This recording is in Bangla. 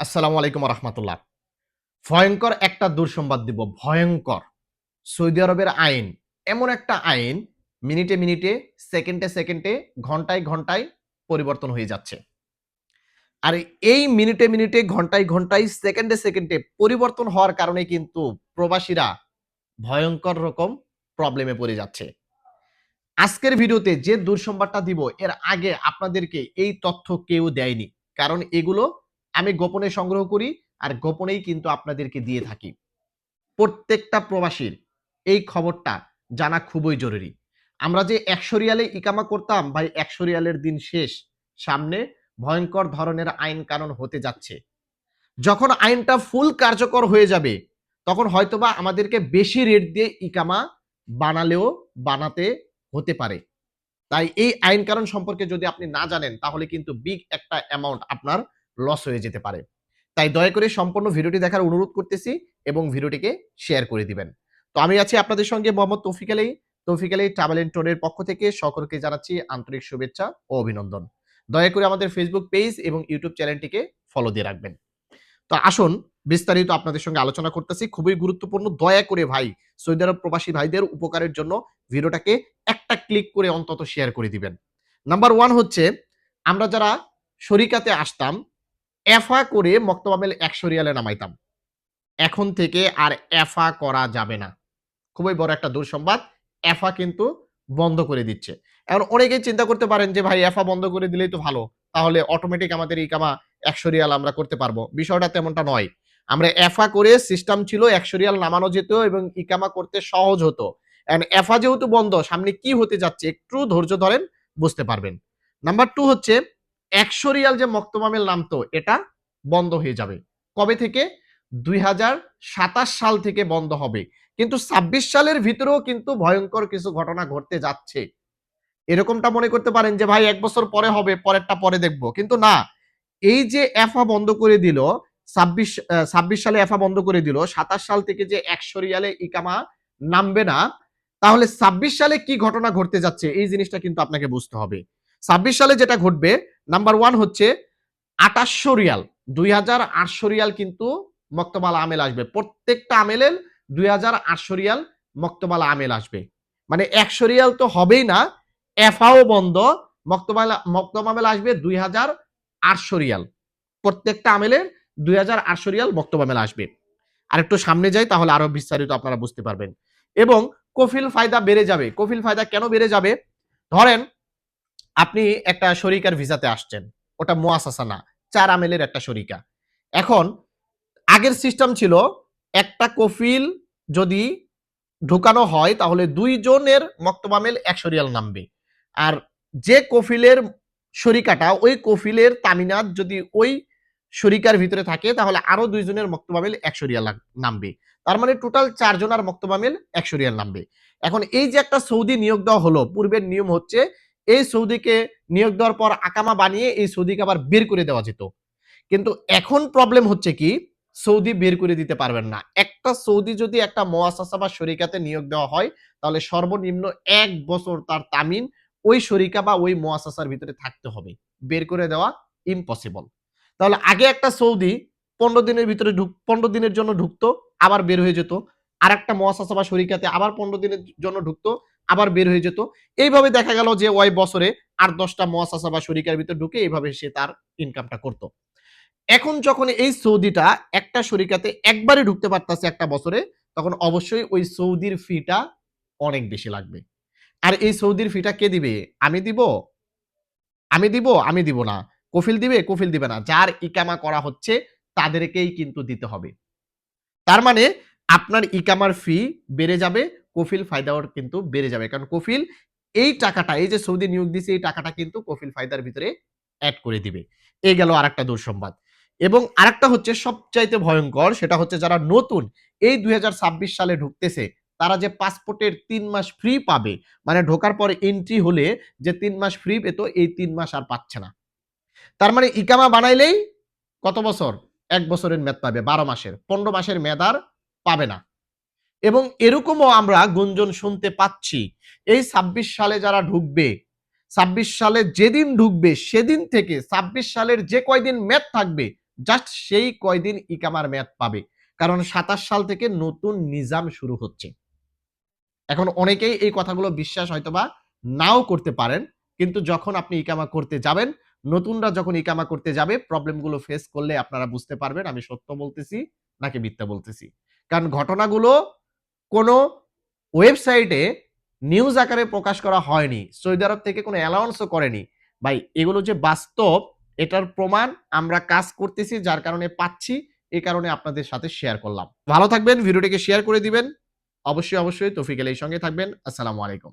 আসসালামু আলাইকুম রহমতুল্লাহ ভয়ঙ্কর একটা দুঃসংবাদ দিব, ভয়ঙ্কর। সৌদি আরবের আইন, এমন একটা আইন মিনিটে মিনিটে, সেকেন্ডে সেকেন্ডে, ঘন্টায় ঘন্টায় পরিবর্তন হয়ে যাচ্ছে। আর এই মিনিটে মিনিটে, ঘন্টায় ঘন্টায়, সেকেন্ডে সেকেন্ডে পরিবর্তন হওয়ার কারণে কিন্তু প্রবাসীরা ভয়ঙ্কর রকম প্রবলেমে পড়ে যাচ্ছে। আজকের ভিডিওতে যে দুঃসংবাদটা দিব, এর আগে আপনাদেরকে এই তথ্য কেউ দেয়নি। কারণ এগুলো আমি গোপনে সংগ্রহ করি আর গোপনেই কিন্তু আপনাদেরকে দিয়ে থাকি। প্রত্যেকটা প্রবাসীর এই খবরটা জানা খুবই জরুরি। আমরা যে একশো রিয়ালে ইকামা করতাম, ভাই, একশো রিয়ালের দিন শেষ। সামনে ভয়ঙ্কর ধরনের আইন কানুন হতে যাচ্ছে। যখন আইনটা ফুল কার্যকর হয়ে যাবে, তখন হয়তোবা আমাদেরকে বেশি রেট দিয়ে ইকামা বানালেও বানাতে হতে পারে। তাই এই আইন কানুন সম্পর্কে যদি আপনি না জানেন, তাহলে কিন্তু বিগ একটা অ্যামাউন্ট আপনার লস হয়ে যেতে পারে। তাই দয়া করে সম্পূর্ণ ভিডিওটি দেখার অনুরোধ করতেছি এবং ভিডিওটিকে শেয়ার করে দিবেন। তো আমি আছি আপনাদের সঙ্গে মোহাম্মদ তৌফিক আলী। তৌফিক আলী ট্রাভেল এন্ড টোরের পক্ষ থেকে সকলকে জানাচ্ছি আন্তরিক শুভেচ্ছা ও অভিনন্দন। দয়া করে আমাদের ফেসবুক পেজ এবং ইউটিউব চ্যানেলটিকে ফলো দিয়ে রাখবেন। তো আসুন, বিস্তারিত আপনাদের সঙ্গে আলোচনা করতেছি। খুবই গুরুত্বপূর্ণ। দয়া করে ভাই, সৌদি আরব প্রবাসী ভাইদের উপকারের জন্য ভিডিওটাকে একটা ক্লিক করে অন্তত শেয়ার করে দিবেন। নাম্বার ওয়ান হচ্ছে, আমরা যারা শরিকাতে আসতাম এফা করে মক্তবামেল একশো রিয়ালে নামাইতাম। এখন থেকে আর এফা করা যাবে না। খুবই বড় একটা দুঃসংবাদ। এফা কিন্তু বন্ধ করে দিচ্ছে। এখন অনেকেই চিন্তা করতে পারেন যে, ভাই, এফা বন্ধ করে দিলেই তো ভালো। তাহলে অটোমেটিক আমাদের ইকামা একশো রিয়াল আমরা করতে পারব। বিষয়টা তেমনটা নয়। আমরা এফা করে সিস্টেম ছিল, একশো রিয়াল নামানো যেত এবং ইকামা করতে সহজ হতো। এন্ড এফা যেহেতু বন্ধ, সামনে কি হতে যাচ্ছে একটু ধৈর্য ধরেন, বুঝতে পারবেন। নাম্বার টু হচ্ছে একশো রিয়াল যে মক্তমামেল নামতো এটা বন্ধ হয়ে যাবে। কবে থেকে? দুই হাজার সাতাশ সাল থেকে বন্ধ হবে। কিন্তু ছাব্বিশ সালের ভিতরেও কিন্তু ভয়ঙ্কর কিছু ঘটনা ঘটতে যাচ্ছে। এরকমটা মনে করতে পারেন যে, ভাই, এক বছর পরে হবে, পরেরটা পরে দেখব। কিন্তু না, এই যে এফা বন্ধ করে দিল, ছাব্বিশ ছাব্বিশ সালে এফা বন্ধ করে দিল, সাতাশ সাল থেকে যে একশো রিয়ালে ইকামা নামবে না, তাহলে ছাব্বিশ সালে কি ঘটনা ঘটতে যাচ্ছে? এই জিনিসটা কিন্তু আপনাকে বুঝতে হবে। ছাব্বিশ সালে যেটা ঘটবে নাম্বার ওয়ান হচ্ছে আটাশশো রিয়াল। দুই হাজার আটশো রিয়াল কিন্তু মক্তবালা আমেল আসবে। প্রত্যেকটা আমেলের দুই হাজার আটশো রিয়াল মক্তবালা আমেল আসবে। মানে একশো রিয়াল তো হবেই না, এফাও বন্ধ, মক্তবালা, মক্তব আমেল আসবে দুই হাজার আটশো রিয়াল। প্রত্যেকটা আমেলের দুই হাজার আটশো রিয়াল মক্তব আমেল আসবে। আর একটু সামনে যাই, তাহলে আরও বিস্তারিত আপনারা বুঝতে পারবেন। এবং কফিল ফায়দা বেড়ে যাবে। কফিল ফায়দা কেন বেড়ে যাবে? ধরেন আপনি একটা শরিকার ভিসাতে আসছেন। ওটা মোয়াসাসা না, চার আমেলের একটা শরিকা। এখন আগের সিস্টেম ছিল, একটা কফিল যদি ঢুকানো হয়, তাহলে দুইজনের মক্তবামেল একশো রিয়াল নামবে। আর যে কফিলের শরিকাটা, ওই কফিলের তামিনাত যদি ওই শরিকার ভিতরে থাকে, তাহলে আরও দুইজনের মক্তবামেল একশো রিয়াল নামবে। তার মানে টোটাল চারজনের মক্তবামেল একশো রিয়াল নামবে। এখন এই যে একটা সৌদি নিয়োগ দেওয়া হলো, পূর্বের নিয়ম হচ্ছে এই সৌদিকে নিয়োগ দেওয়ার পর আকামা বানিয়ে এই সৌদিকে আবার বের করে দেওয়া যেত। কিন্তু এখন প্রবলেম হচ্ছে কি, সৌদি বের করে দিতে পারবেন না। একটা সৌদি যদি একটা মোয়াসাসা বা শরিকাতে নিয়োগ দেওয়া হয়, তাহলে সর্বনিম্ন এক বছর তার তামিন ওই শরিকা বা ওই মোয়াসাসার ভিতরে থাকতে হবে। বের করে দেওয়া ইম্পসিবল তাহলে আগে একটা সৌদি পনেরো দিনের ভিতরে ঢুক, পনেরো দিনের জন্য ঢুকতো, আবার বের হয়ে যেত। আর একটা মোয়াসাসা বা শরিকাতে আবার পনেরো দিনের জন্য ঢুকতো আবার বের হয়ে যেত। এইভাবে দেখা গেল যে ওই বছরে আট দশটা মোয়াসাসা বা শরিকার ভিতরে ঢুকে এইভাবে সে তার ইনকামটা করত। এখন যখন এই সৌদিটা একটা শরিকাতে একবারে ঢুকতে পারতেছে একটা বছরে, তখন অবশ্যই ওই সৌদির ফিটা অনেক বেশি লাগবে। আর এই সৌদির ফিটা কে দিবে? আমি দিব? আমি দিব? আমি দিব না। কফিল দিবে? কফিল দিবে না। যার ইকামা করা হচ্ছে তাদেরকেই কিন্তু দিতে হবে। তার মানে আপনার ইকামার ফি বেড়ে যাবে কফিল ফায়দাও কিন্তু বেড়ে যাবে। কারণ কফিল এই টাকাটা, এই যে সৌদি নিয়োগ দিছে এই টাকাটা কিন্তু কফিল ফায়দার ভিতরে অ্যাড করে দিবে। এই গেল আরেকটা দুঃসংবাদ। এবং আরেকটা হচ্ছে সবচাইতে ভয়ঙ্কর, সেটা হচ্ছে যারা নতুন এই দুই হাজার ছাব্বিশ সালে ঢুকতেছে, তারা যে পাসপোর্টের তিন মাস ফ্রি পাবে মানে ঢোকার পর এন্ট্রি হলে যে তিন মাস ফ্রি পেত, এই তিন মাস আর পাচ্ছে না। তার মানে ইকামা বানাইলেই কত বছর? এক বছরের মেয়াদ পাবে, বারো মাসের। পনেরো মাসের মেয়াদ আর পাবে না। এবং এরকমও আমরা গুঞ্জন শুনতে পাচ্ছি। এই ছাব্বিশ সালে যারা ঢুকবে, ছাব্বিশ সালে যেদিন ঢুকবে, সেদিন থেকে ছাব্বিশ সালের যে কয়দিন মেয়াদ থাকবে জাস্ট সেই কয়দিন ইকামার মেয়াদ পাবে। কারণ সাতাশ সাল থেকে নতুন নিজাম শুরু হচ্ছে। এখন অনেকেই এই কথাগুলো বিশ্বাস হয়তোবা নাও করতে পারেন, কিন্তু যখন আপনি ইকামা করতে যাবেন, নতুনরা যখন ইকামা করতে যাবে, প্রবলেমগুলো ফেস করলে আপনারা বুঝতে পারবেন, আমি সত্য বলতেছি নাকি মিথ্যা বলতেছি। কারণ ঘটনাগুলো কোনো ওয়েবসাইটে নিউজ আকারে প্রকাশ করা হয়নি। সৌদি আরব থেকে কোনো অ্যালাউন্সও করেনি। ভাই, এগুলো যে বাস্তব, এটার প্রমাণ আমরা কাজ করতেছি, যার কারণে পাচ্ছি, এ কারণে আপনাদের সাথে শেয়ার করলাম। ভালো থাকবেন, ভিডিওটিকে শেয়ার করে দিবেন। অবশ্যই অবশ্যই তফিকেল এই সঙ্গে থাকবেন। আসসালামু আলাইকুম।